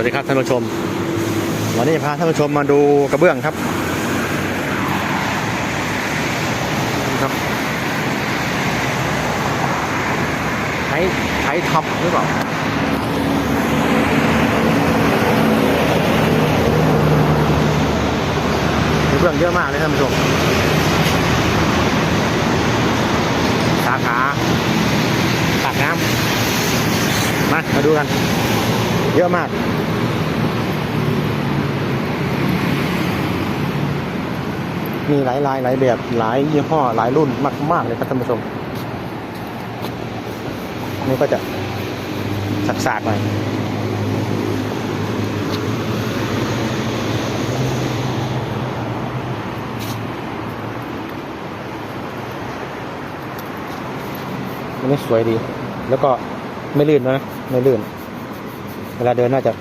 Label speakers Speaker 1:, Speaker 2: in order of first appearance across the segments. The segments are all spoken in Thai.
Speaker 1: วัสดีครับท่านผู้ชม วันนี้พาท่านผู้ชมมาดูกระเบื้องครับครับใช้ใช้ท็อปหรือเปล่ากระเบื้องเยอะมากเลยท่านผู้ชม สาขาปากน้ำมา มาดูกัน เยอะมากมีหลายลายหลายแบบหลายยี่ห้อหลายรุ่นมาก ๆ เลยครับท่านผู้ชม นี่ก็จะสักๆหน่อยอันนี้สวยดี แล้วก็ไม่ลื่นนะ ไม่ลื่น เวลาเดินน่าจะ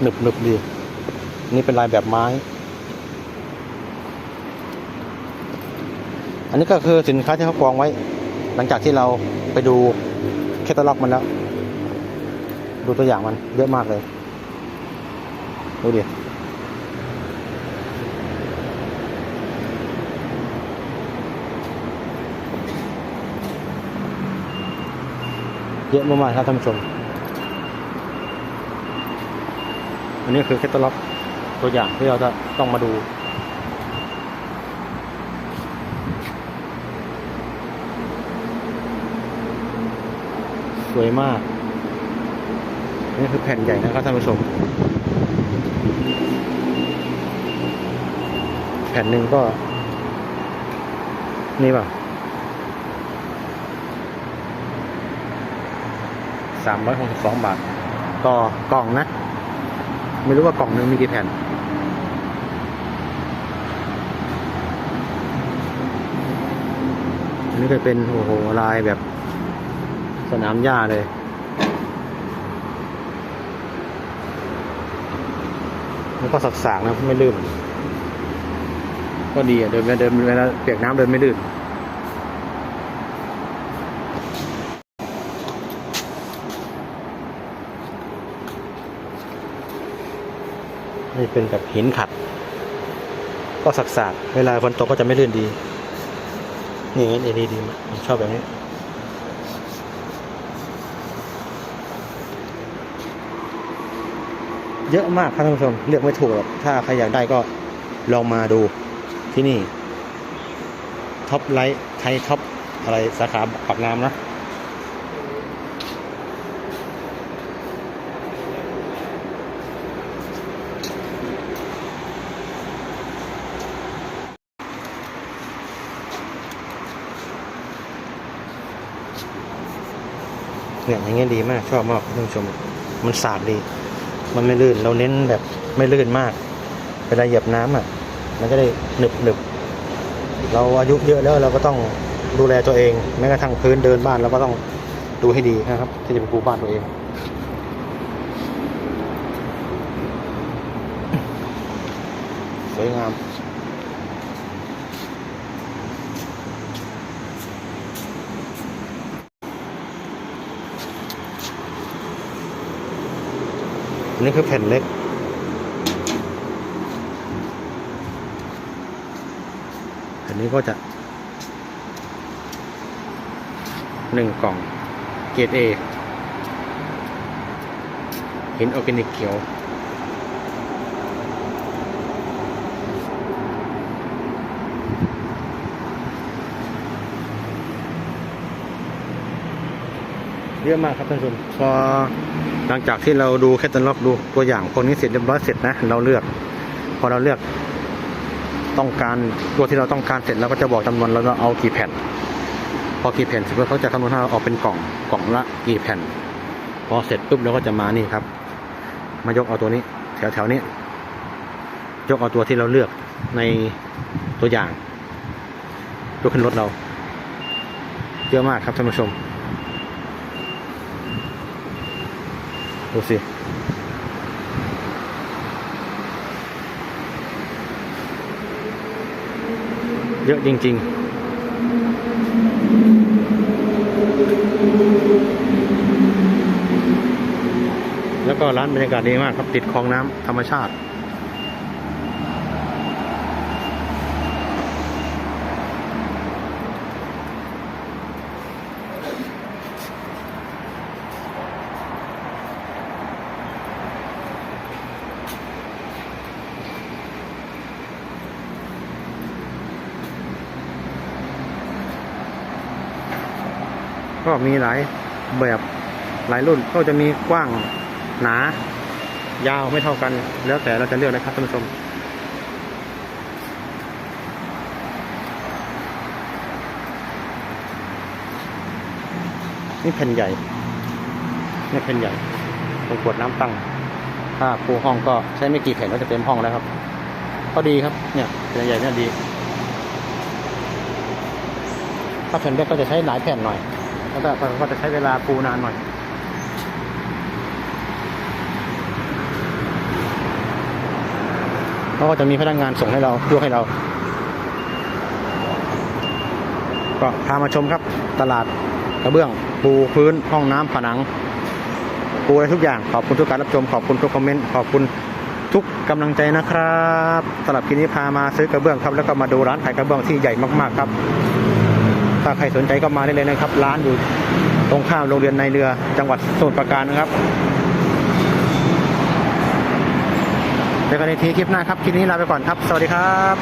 Speaker 1: หนึบหนึบดีนี่เป็นลายแบบไม้ อันนี้ก็คือสินค้าที่เขากองไว้ หลังจากที่เราไปดูแคตตาล็อกมันแล้ว ดูตัวอย่างมันเยอะมากเลย ดูดิเยอะมากๆครับท่านผู้ชม อันนี้คือแคตตาล็อกตัวอย่างที่เราจะต้องมาดู สวยมาก นี่คือแผ่นใหญ่นะครับท่านผู้ชม แผ่นหนึ่งก็ นี่ป่ะสามร้อยหกสิบสองบาท ต่อกล่องนะ ไม่รู้ว่ากล่องหนึ่งมีกี่แผ่น อันนี้ก็เป็นโอ้โหลายแบบสนามหญ้าเลยแล้วก็สักสากนะไม่ลื่นก็ดีอะเดินเดินเวลาเปียกน้ำเดินไม่ลื่น นี่เป็นแบบหินขัด ก็สักสากเวลาฝนตกก็จะไม่ลื่นดี นี่อย่างนี้ดีดีชอบแบบนี้ เยอะมากครับท่านผู้ชมเลือกไม่ถูกหรอกถ้าใครอยากได้ก็ลองมาดูที่นี่ ท็อปไลท์ไทยท็อปอะไรสาขาปากน้ำนะ เนี่ยอย่างเงี้ยดีมากชอบมากท่านผู้ชม มันสาดดี มันไม่ลื่นเราเน้นแบบไม่ลื่นมาก เวลาเหยียบน้ำอะ มันจะได้หนึบหนึบเราอายุเยอะแล้วเราก็ต้องดูแลตัวเองแม้กระทั่งพื้นเดินบ้านเราก็ต้องดูให้ดีนะครับ ที่จะเป็นปูบ้านตัวเองสวยงาม นนี้คือแผ่นเล็ก แผ่นนี้ก็จะหนึ่งกล่อง เกรดเอหินออร์แกนิกเขียว เยอะมากครับท่านผู้ชมพอหลังจากที่เราดูแคตตาล็อกดูตัวอย่างพวกนี้เสร็จเรียบร้อยเสร็จนะเราเลือก พอเราเลือกต้องการตัวที่เราต้องการเสร็จเราก็จะบอกจำนวนเราเอากี่แผ่น พอกี่แผ่นเสร็จแล้วเขาจะคำนวณให้เราออกเป็นกล่องกล่องละกี่แผ่น พอเสร็จปุ๊บเราก็จะมานี่ครับ มายกเอาตัวนี้ แถวแถวๆนี้ ยกเอาตัวที่เราเลือกในตัวอย่างยกขึ้นรถเรา เยอะมากครับท่านผู้ชม ดูสิ เยอะจริง ๆ แล้วก็ร้านบรรยากาศดีมากครับ ติดคลองน้ำธรรมชาติ ก็มีหลายแบบหลายรุ่นก็จะมีกว้างหนา ยาวไม่เท่ากัน แล้วแต่เราจะเลือกนะครับท่านผู้ชมนี่แผ่นใหญ่นี่แผ่นใหญ่ตรงขวดน้ำตั้ง ถ้าปูห้องก็ใช้ไม่กี่แผ่นก็จะเต็มห้องแล้วครับ ก็ดีครับ เนี่ยแผ่นใหญ่เนี่ยดี ถ้าแผ่นเล็กก็จะใช้หลายแผ่นหน่อย แล้วก็ก็จะใช้เวลาปูนานหน่อยเขาก็จะมีพนักงานส่งให้เรายกให้เรา ก็พามาชมครับ ตลาดกระเบื้อง ปูพื้นห้องน้ำผนัง ปูอะไรทุกอย่าง ขอบคุณทุกการรับชม ขอบคุณทุกคอมเมนต์ขอบคุณทุกกำลังใจนะครับสำหรับคลิปนี้พามาซื้อกระเบื้องครับ แล้วก็มาดูร้านขายกระเบื้องที่ใหญ่มากๆครับ ถ้าใครสนใจก็มาได้เลยนะครับ ร้านอยู่ตรงข้ามโรงเรียนในเรือจังหวัดสมุทรปราการนะครับเจอกันในทีคลิปหน้าครับ คลิปนี้ลาไปก่อนครับ สวัสดีครับ